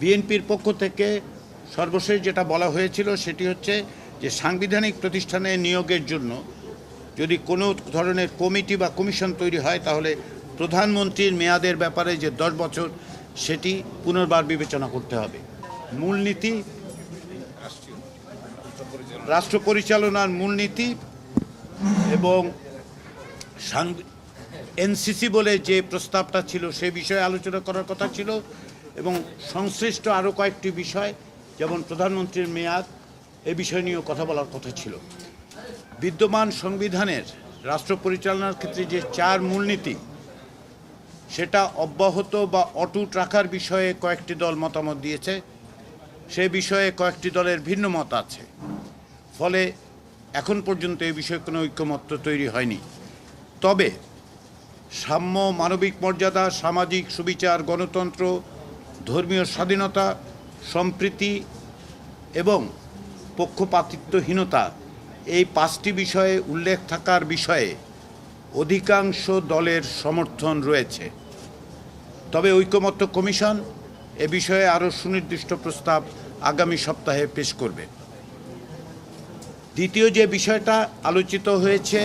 বিএনপির পক্ষ থেকে সর্বশেষ যেটা বলা হয়েছিল সেটি হচ্ছে যে সাংবিধানিক প্রতিষ্ঠানে নিয়োগের জন্য যদি কোনো ধরনের কমিটি বা কমিশন তৈরি হয়, তাহলে প্রধানমন্ত্রীর মেয়াদের ব্যাপারে যে দশ বছর, সেটি পুনর্বার বিবেচনা করতে হবে। মূলনীতি, রাষ্ট্র পরিচালনার মূলনীতি এবং এনসিসি বলে যে প্রস্তাবটা ছিল, সে বিষয়ে আলোচনা করার কথা ছিল। এবং সংশ্লিষ্ট আরও কয়েকটি বিষয়, যেমন প্রধানমন্ত্রীর মেয়াদ, এ বিষয় নিয়েও কথা বলার কথা ছিল। বিদ্যমান সংবিধানের রাষ্ট্র পরিচালনার ক্ষেত্রে যে চার মূলনীতি, সেটা অব্যাহত বা অটুট রাখার বিষয়ে কয়েকটি দল মতামত দিয়েছে। সে বিষয়ে কয়েকটি দলের ভিন্ন মত আছে। ফলে এখন পর্যন্ত এই বিষয়ে কোনো ঐক্যমত্য তৈরি হয়নি। তবে সাম্য মানবিক মর্যাদা, সামাজিক সুবিচার, গণতন্ত্র ধর্মীয় স্বাধীনতা, সম্প্রীতি এবং পক্ষপাতিত্বহীনতা এই পাঁচটি বিষয়ে উল্লেখ থাকার বিষয়ে অধিকাংশ দলের সমর্থন রয়েছে। তবে ঐকমত্য কমিশন এ বিষয়ে আরও সুনির্দিষ্ট প্রস্তাব আগামী সপ্তাহে পেশ করবে। দ্বিতীয় যে বিষয়টা আলোচিত হয়েছে